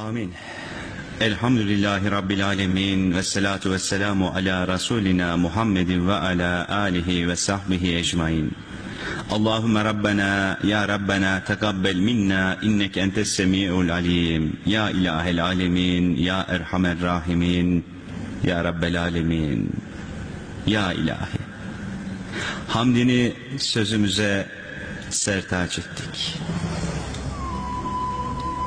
Amin. Elhamdülillahi Rabbil alemin ve salatu ve selamu ala Resulina Muhammedin ve ala alihi ve sahbihi ecmain. Allahümme Rabbena ya Rabbena tekabbel minna inneke entes semi'ul alim. Ya ilahel alemin, ya erhamer rahimin, ya Rabbel alemin. Ya ilahi. Hamdini sözümüze sertaç ettik.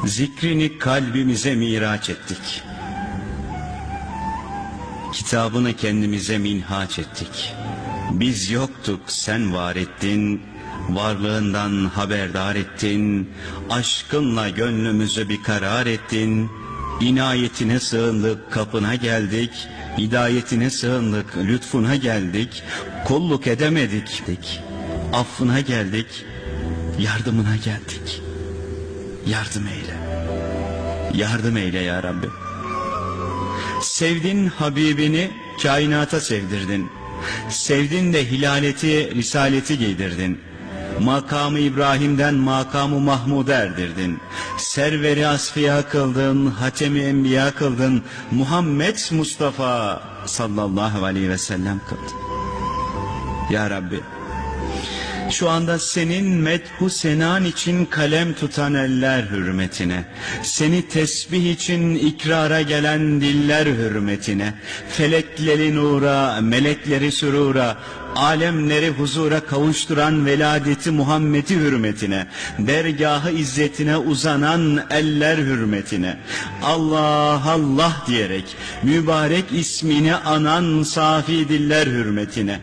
Zikrini kalbimize miraç ettik. Kitabını kendimize minhaç ettik. Biz yoktuk sen var ettin, varlığından haberdar ettin, aşkınla gönlümüzü bir karar ettin, inayetine sığındık kapına geldik, hidayetine sığındık lütfuna geldik, kulluk edemedik, affına geldik, yardımına geldik. Yardım eyle. Yardım eyle ya Rabbi. Sevdin Habibini kainata sevdirdin. Sevdin de hilaleti, risaleti giydirdin. Makamı İbrahim'den makamı Mahmud'a erdirdin. Serveri asfiya kıldın, hatemi enbiya kıldın. Muhammed Mustafa sallallahu aleyhi ve sellem kıldın. Ya Rabbi şu anda senin medhu senan için kalem tutan eller hürmetine, seni tesbih için ikrara gelen diller hürmetine, felekleri nura, melekleri sürura, alemleri huzura kavuşturan veladeti Muhammed'i hürmetine, dergahı izzetine uzanan eller hürmetine, Allah Allah diyerek mübarek ismini anan safi diller hürmetine,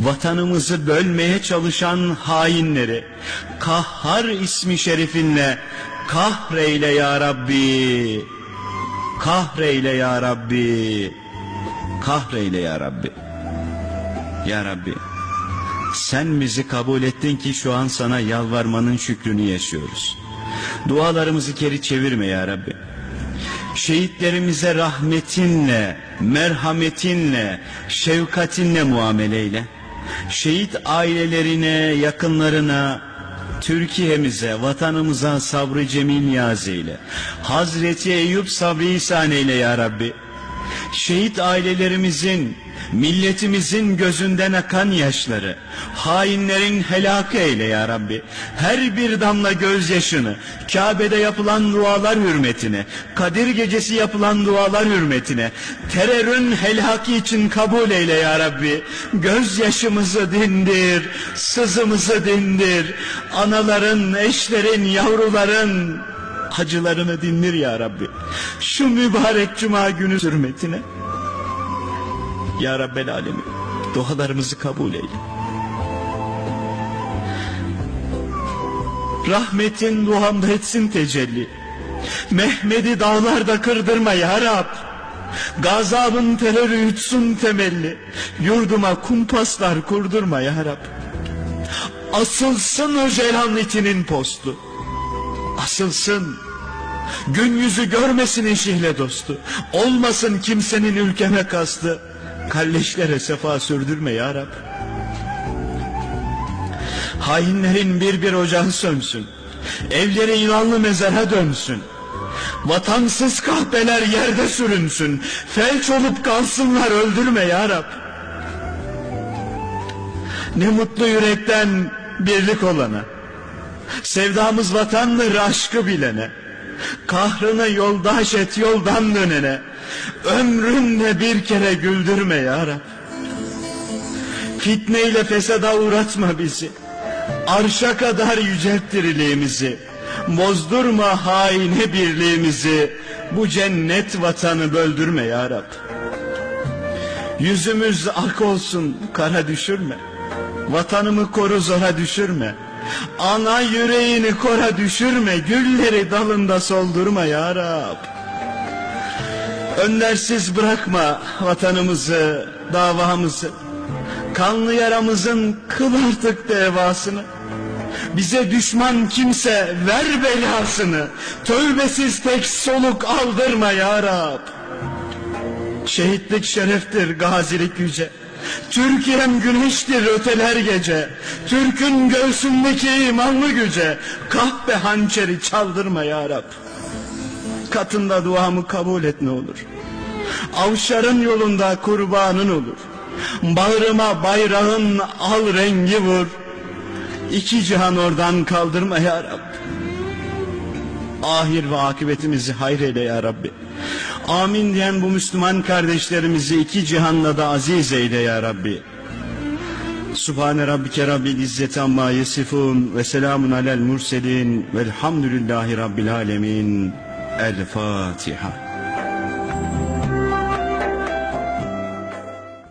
vatanımızı bölmeye çalışan hainleri kahhar ismi şerifinle kahreyle ya Rabbi kahreyle ya Rabbi kahreyle ya Rabbi. Ya Rabbi sen bizi kabul ettin ki şu an sana yalvarmanın şükrünü yaşıyoruz. Dualarımızı geri çevirme ya Rabbi. Şehitlerimize rahmetinle, merhametinle, şefkatinle muameleyle şehit ailelerine, yakınlarına, Türkiye'mize, vatanımıza sabrı cemil niyaz eyle. Hazreti Eyüp sabrı ihsan eyle ya Rabbi. Şehit ailelerimizin, milletimizin gözünden akan yaşları, hainlerin helak eyle ya Rabbi. Her bir damla gözyaşını, Kabe'de yapılan dualar hürmetine, Kadir gecesi yapılan dualar hürmetine, terörün helaki için kabul eyle ya Rabbi. Gözyaşımızı dindir, sızımızı dindir, anaların, eşlerin, yavruların, acılarını dindir ya Rabbi. Şu mübarek cuma günü hürmetine. Ya Rabbel Alemin dualarımızı kabul eyle. Rahmetin duamda etsin tecelli. Mehmet'i dağlarda kırdırma ya Rab. Gazabın terörü yutsun temelli. Yurduma kumpaslar kurdurma ya Rab. Asılsın o Ceylan itinin postu. Asılsın. Gün yüzü görmesin eşihle dostu. Olmasın kimsenin ülkeme kastı. Kardeşlere sefa sürdürme ya Rab. Hainlerin bir bir ocağı sönsün. Evleri ilanlı mezara dönsün. Vatansız kahpeler yerde sürünsün. Felç olup kalsınlar öldürme ya Rab. Ne mutlu yürekten birlik olana. Sevdamız vatandır aşkı bilene. Kahrını yoldaş et yoldan dönene. Ömrünle bir kere güldürme ya Rab. Fitneyle fesada uğratma bizi. Arşa kadar yücelttir iliğimizi. Bozdurma haine birliğimizi. Bu cennet vatanı böldürme ya Rab. Yüzümüz ak olsun kara düşürme. Vatanımı koru zora düşürme. Ana yüreğini kora düşürme. Gülleri dalında soldurma ya Rab. Öndersiz bırakma vatanımızı, davamızı. Kanlı yaramızın kıl artık devasını. Bize düşman kimse ver belasını. Tövbesiz tek soluk aldırma ya Rab. Şehitlik şereftir, gazilik yüce. Türkiye'm güneştir öteler gece. Türk'ün göğsündeki imanlı güce. Kahpe hançeri çaldırma ya Rab. Katında duamı kabul et ne olur. Avşarın yolunda kurbanın olur. Bağrıma bayrağın al rengi vur. İki cihan oradan kaldırma ya Rabbi. Ahir ve akıbetimizi hayreyle ya Rabbi. Amin diyen bu Müslüman kardeşlerimizi iki cihanla da aziz eyle ya Rabbi. Subhane rabbike rabbil izzeti amma yesifun ve selamun alel murselin velhamdülillahi rabbil alemin. El Fatiha.